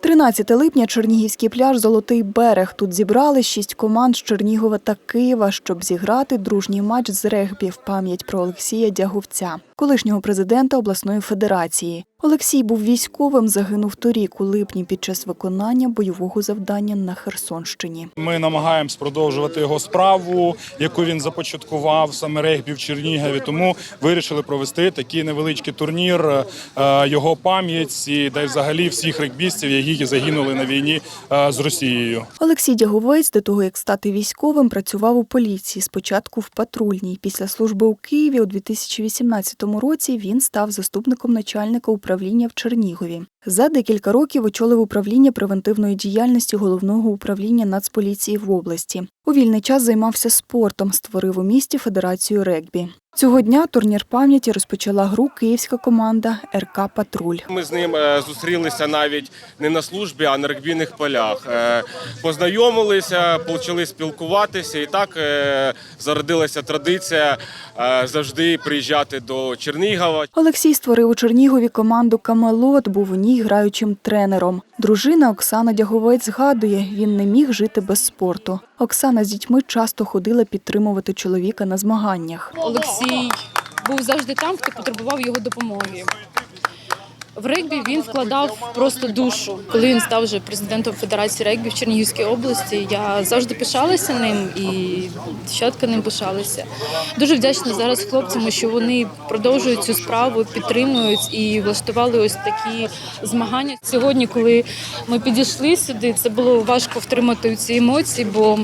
13 липня Чернігівський пляж Золотий берег. Тут зібрали шість команд з Чернігова та Києва, щоб зіграти дружній матч з регбі в пам'ять про Олексія Дяговця, колишнього президента обласної федерації. Олексій був військовим, загинув торік у липні під час виконання бойового завдання на Херсонщині. Ми намагаємось продовжувати його справу, яку він започаткував саме регбі в Чернігові. Тому вирішили провести такий невеличкий турнір е, його пам'яті, де взагалі всіх регбістів, які загинули на війні е, з Росією. Олексій Дяговець до того, як стати військовим, працював у поліції. Спочатку в патрульній. Після служби у Києві у 2018 році він став заступником начальника управління в Чернігові. За декілька років очолив управління превентивної діяльності головного управління Нацполіції в області. У вільний час займався спортом, створив у місті федерацію регбі. Цього дня турнір пам'яті розпочала гру київська команда РК Патруль. Ми з ним е, зустрілися навіть не на службі, а на регбійних полях. Е, Познайомилися, почали спілкуватися, і так е, зародилася традиція завжди приїжджати до Чернігова. Олексій створив у Чернігові команду Камелот, був у ній граючим тренером. Дружина Оксана Дяговець згадує, він не міг жити без спорту. Оксана з дітьми часто ходила підтримувати чоловіка на змаганнях. Олексій був завжди там, хто потребував його допомоги. В регбі він вкладав просто душу. Коли він став вже президентом Федерації регбі в Чернігівській області, я завжди пишалася ним і дівчатка ним пишалися. Дуже вдячна зараз хлопцям, що вони продовжують цю справу, підтримують і влаштували ось такі змагання. Сьогодні, коли ми підійшли сюди, це було важко втримати ці емоції, бо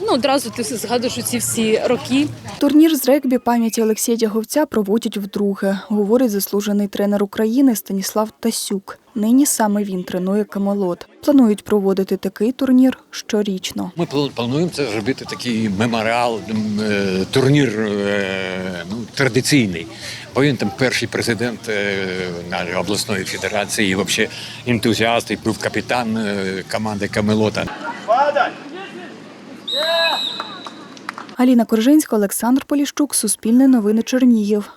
ну одразу ти все згадуєш ці всі роки. Турнір з регбі пам'яті Олексія Дяговця проводять вдруге, говорить заслужений тренер України Станіслав Тасюк. Нині саме він тренує Камелот. Планують проводити такий турнір щорічно. Ми плануємо це зробити такий меморіал, е, турнір е, ну, традиційний. Бо він там перший президент е, нашої обласної федерації, і взагалі ентузіаст, і був капітан команди Камелота. Аліна Коржинська, Олександр Поліщук, Суспільне новини Чернігів.